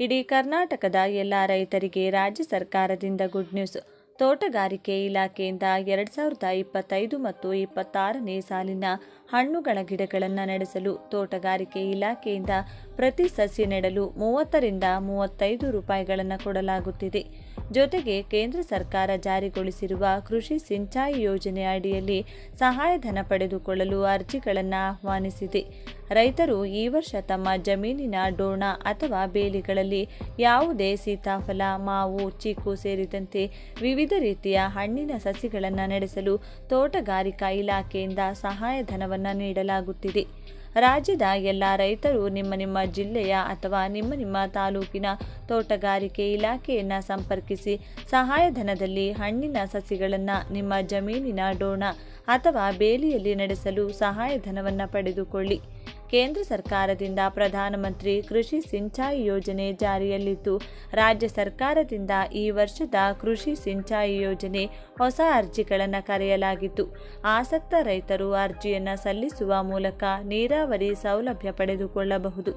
ಇಡೀ ಕರ್ನಾಟಕದ ಎಲ್ಲ ರೈತರಿಗೆ ರಾಜ್ಯ ಸರ್ಕಾರದಿಂದ ಗುಡ್ ನ್ಯೂಸ್. ತೋಟಗಾರಿಕೆ ಇಲಾಖೆಯಿಂದ ಎರಡ್ ಸಾವಿರದ ಇಪ್ಪತ್ತೈದು ಮತ್ತು ಇಪ್ಪತ್ತಾರನೇ ಸಾಲಿನ ಹಣ್ಣುಗಳ ಗಿಡಗಳನ್ನು ನಡೆಸಲು ತೋಟಗಾರಿಕೆ ಇಲಾಖೆಯಿಂದ ಪ್ರತಿ ಸಸಿ ನೆಡಲು ಮೂವತ್ತರಿಂದ ಮೂವತ್ತೈದು ರೂಪಾಯಿಗಳನ್ನು ಕೊಡಲಾಗುತ್ತಿದೆ. ಜೊತೆಗೆ ಕೇಂದ್ರ ಸರ್ಕಾರ ಜಾರಿಗೊಳಿಸಿರುವ ಕೃಷಿ ಸಿಂಚಾಯಿ ಯೋಜನೆ ಅಡಿಯಲ್ಲಿ ಸಹಾಯಧನ ಪಡೆದುಕೊಳ್ಳಲು ಅರ್ಜಿಗಳನ್ನು ಆಹ್ವಾನಿಸಿದೆ. ರೈತರು ಈ ವರ್ಷ ತಮ್ಮ ಜಮೀನಿನ ಡೋಣ ಅಥವಾ ಬೇಲಿಗಳಲ್ಲಿ ಯಾವುದೇ ಸೀತಾಫಲ, ಮಾವು ಚಿಕ್ಕು ಸೇರಿದಂತೆ ವಿವಿಧ ರೀತಿಯ ಹಣ್ಣಿನ ಸಸಿಗಳನ್ನು ನಡೆಸಲು ತೋಟಗಾರಿಕಾ ಇಲಾಖೆಯಿಂದ ಸಹಾಯಧನವನ್ನು ನೀಡಲಾಗುತ್ತಿದೆ. ರಾಜ್ಯದ ಎಲ್ಲ ರೈತರು ನಿಮ್ಮ ನಿಮ್ಮ ಜಿಲ್ಲೆಯ ಅಥವಾ ನಿಮ್ಮ ನಿಮ್ಮ ತಾಲೂಕಿನ ತೋಟಗಾರಿಕೆ ಇಲಾಖೆಯನ್ನು ಸಂಪರ್ಕಿಸಿ ಸಹಾಯಧನದಲ್ಲಿ ಹಣ್ಣಿನ ಸಸಿಗಳನ್ನು ನಿಮ್ಮ ಜಮೀನಿನ ಡೋಣ ಅಥವಾ ಬೇಲಿಯಲ್ಲಿ ನಡೆಸಲು ಸಹಾಯಧನವನ್ನು ಪಡೆದುಕೊಳ್ಳಿ. ಕೇಂದ್ರ ಸರ್ಕಾರದಿಂದ ಪ್ರಧಾನಮಂತ್ರಿ ಕೃಷಿ ಸಿಂಚಾಯಿ ಯೋಜನೆ ಜಾರಿಯಲ್ಲಿದ್ದು ರಾಜ್ಯ ಸರ್ಕಾರದಿಂದ ಈ ವರ್ಷದ ಕೃಷಿ ಸಿಂಚಾಯಿ ಯೋಜನೆ ಹೊಸ ಅರ್ಜಿಗಳನ್ನು ಕರೆಯಲಾಗಿತ್ತು. ಆಸಕ್ತ ರೈತರು ಅರ್ಜಿಯನ್ನು ಸಲ್ಲಿಸುವ ಮೂಲಕ ನೀರಾವರಿ ಸೌಲಭ್ಯ ಪಡೆದುಕೊಳ್ಳಬಹುದು.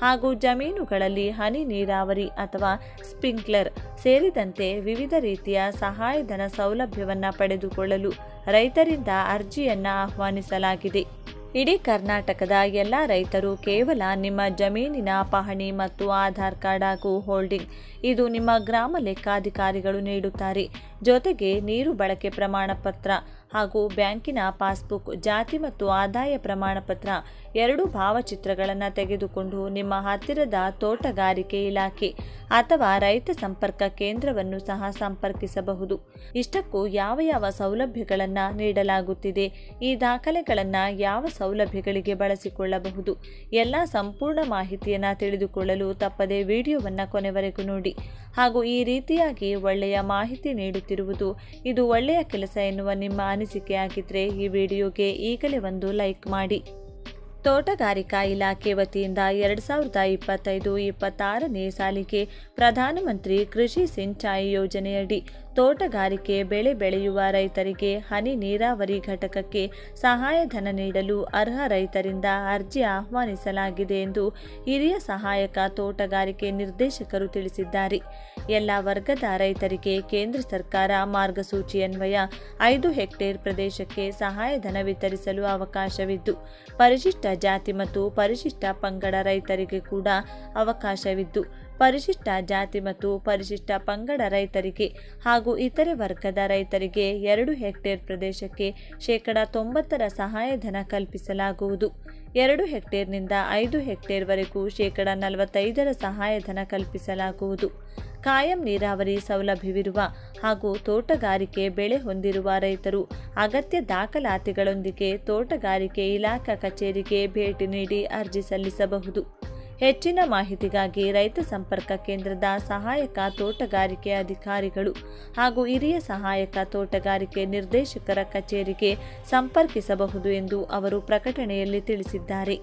ಹಾಗೂ ಜಮೀನುಗಳಲ್ಲಿ ಹನಿ ನೀರಾವರಿ ಅಥವಾ ಸ್ಪ್ರಿಂಕ್ಲರ್ ಸೇರಿದಂತೆ ವಿವಿಧ ರೀತಿಯ ಸಹಾಯಧನ ಸೌಲಭ್ಯವನ್ನು ಪಡೆದುಕೊಳ್ಳಲು ರೈತರಿಂದ ಅರ್ಜಿಯನ್ನು ಆಹ್ವಾನಿಸಲಾಗಿದೆ. ಇಡೀ ಕರ್ನಾಟಕದ ಎಲ್ಲ ರೈತರು ಕೇವಲ ನಿಮ್ಮ ಜಮೀನಿನ ಪಹಣಿ ಮತ್ತು ಆಧಾರ್ ಕಾರ್ಡ್ ಹಾಗೂ ಹೋಲ್ಡಿಂಗ್. ಇದು ನಿಮ್ಮ ಗ್ರಾಮ ಲೆಕ್ಕಾಧಿಕಾರಿಗಳು ನೀಡುತ್ತಾರೆ. ಜೊತೆಗೆ ನೀರು ಬಳಕೆ ಪ್ರಮಾಣ ಪತ್ರ ಹಾಗೂ ಬ್ಯಾಂಕಿನ ಪಾಸ್ಬುಕ್, ಜಾತಿ ಮತ್ತು ಆದಾಯ ಪ್ರಮಾಣಪತ್ರ ಎರಡು ಭಾವಚಿತ್ರಗಳನ್ನು ತೆಗೆದುಕೊಂಡು ನಿಮ್ಮ ಹತ್ತಿರದ ತೋಟಗಾರಿಕೆ ಇಲಾಖೆ ಅಥವಾ ರೈತ ಸಂಪರ್ಕ ಕೇಂದ್ರವನ್ನು ಸಹ ಸಂಪರ್ಕಿಸಬಹುದು. ಇಷ್ಟಕ್ಕೂ ಯಾವ ಯಾವ ಸೌಲಭ್ಯಗಳನ್ನು ನೀಡಲಾಗುತ್ತಿದೆ, ಈ ದಾಖಲೆಗಳನ್ನು ಯಾವ ಸೌಲಭ್ಯಗಳಿಗೆ ಬಳಸಿಕೊಳ್ಳಬಹುದು, ಎಲ್ಲ ಸಂಪೂರ್ಣ ಮಾಹಿತಿಯನ್ನು ತಿಳಿದುಕೊಳ್ಳಲು ತಪ್ಪದೆ ವಿಡಿಯೋವನ್ನು ಕೊನೆವರೆಗೂ ನೋಡಿ. ಹಾಗೂ ಈ ರೀತಿಯಾಗಿ ಒಳ್ಳೆಯ ಮಾಹಿತಿ ನೀಡುತ್ತಿರುವುದು ಇದು ಒಳ್ಳೆಯ ಕೆಲಸ ಎನ್ನುವ ನಿಮ್ಮ ಅನಿಸಿಕೆಯಾಗಿದ್ದರೆ ಈ ವಿಡಿಯೋಗೆ ಈಗಲೇ ಒಂದು ಲೈಕ್ ಮಾಡಿ. ತೋಟಗಾರಿಕಾ ಇಲಾಖೆ ವತಿಯಿಂದ ಎರಡು ಸಾವಿರದ ಇಪ್ಪತ್ತೈದು ಇಪ್ಪತ್ತಾರನೇ ಸಾಲಿಗೆ ಪ್ರಧಾನಮಂತ್ರಿ ಕೃಷಿ ಸಿಂಚಾಯಿ ಯೋಜನೆಯಡಿ ತೋಟಗಾರಿಕೆ, ಬೆಳೆ ಬೆಳೆಯುವ ರೈತರಿಗೆ ಹನಿ ನೀರಾವರಿ ಘಟಕಕ್ಕೆ ಸಹಾಯಧನ ನೀಡಲು ಅರ್ಹ ರೈತರಿಂದ ಅರ್ಜಿ ಆಹ್ವಾನಿಸಲಾಗಿದೆ ಎಂದು ಹಿರಿಯ ಸಹಾಯಕ ತೋಟಗಾರಿಕೆ ನಿರ್ದೇಶಕರು ತಿಳಿಸಿದ್ದಾರೆ. ಎಲ್ಲ ವರ್ಗದ ರೈತರಿಗೆ ಕೇಂದ್ರ ಸರ್ಕಾರ ಮಾರ್ಗಸೂಚಿಯನ್ವಯ ಐದು ಹೆಕ್ಟೇರ್ ಪ್ರದೇಶಕ್ಕೆ ಸಹಾಯಧನ ವಿತರಿಸಲು ಅವಕಾಶವಿದ್ದು, ಪರಿಶಿಷ್ಟ ಜಾತಿ ಮತ್ತು ಪರಿಶಿಷ್ಟ ಪಂಗಡ ರೈತರಿಗೆ ಕೂಡ ಅವಕಾಶವಿದ್ದು ಪರಿಶಿಷ್ಟ ಜಾತಿ ಮತ್ತು ಪರಿಶಿಷ್ಟ ಪಂಗಡ ರೈತರಿಗೆ ಹಾಗೂ ಇತರೆ ವರ್ಗದ ರೈತರಿಗೆ ಎರಡು ಹೆಕ್ಟೇರ್ ಪ್ರದೇಶಕ್ಕೆ ಶೇಕಡ ತೊಂಬತ್ತರ ಸಹಾಯಧನ ಕಲ್ಪಿಸಲಾಗುವುದು. ಎರಡು ಹೆಕ್ಟೇರ್ನಿಂದ ಐದು ಹೆಕ್ಟೇರ್ವರೆಗೂ ಶೇಕಡ ನಲವತ್ತೈದರ ಸಹಾಯಧನ ಕಲ್ಪಿಸಲಾಗುವುದು. ಕಾಯಂ ನೀರಾವರಿ ಸೌಲಭ್ಯವಿರುವ ಹಾಗೂ ತೋಟಗಾರಿಕೆ ಬೆಳೆ ಹೊಂದಿರುವ ರೈತರು ಅಗತ್ಯ ದಾಖಲಾತಿಗಳೊಂದಿಗೆ ತೋಟಗಾರಿಕೆ ಇಲಾಖಾ ಕಚೇರಿಗೆ ಭೇಟಿ ನೀಡಿ ಅರ್ಜಿ ಸಲ್ಲಿಸಬಹುದು. ಹೆಚ್ಚಿನ ಮಾಹಿತಿಗಾಗಿ ರೈತ ಸಂಪರ್ಕ ಕೇಂದ್ರದ ಸಹಾಯಕ ತೋಟಗಾರಿಕೆ ಅಧಿಕಾರಿಗಳು ಹಾಗೂ ಹಿರಿಯ ಸಹಾಯಕ ತೋಟಗಾರಿಕೆ ನಿರ್ದೇಶಕರ ಕಚೇರಿಗೆ ಸಂಪರ್ಕಿಸಬಹುದು ಎಂದು ಅವರು ಪ್ರಕಟಣೆಯಲ್ಲಿ ತಿಳಿಸಿದ್ದಾರೆ.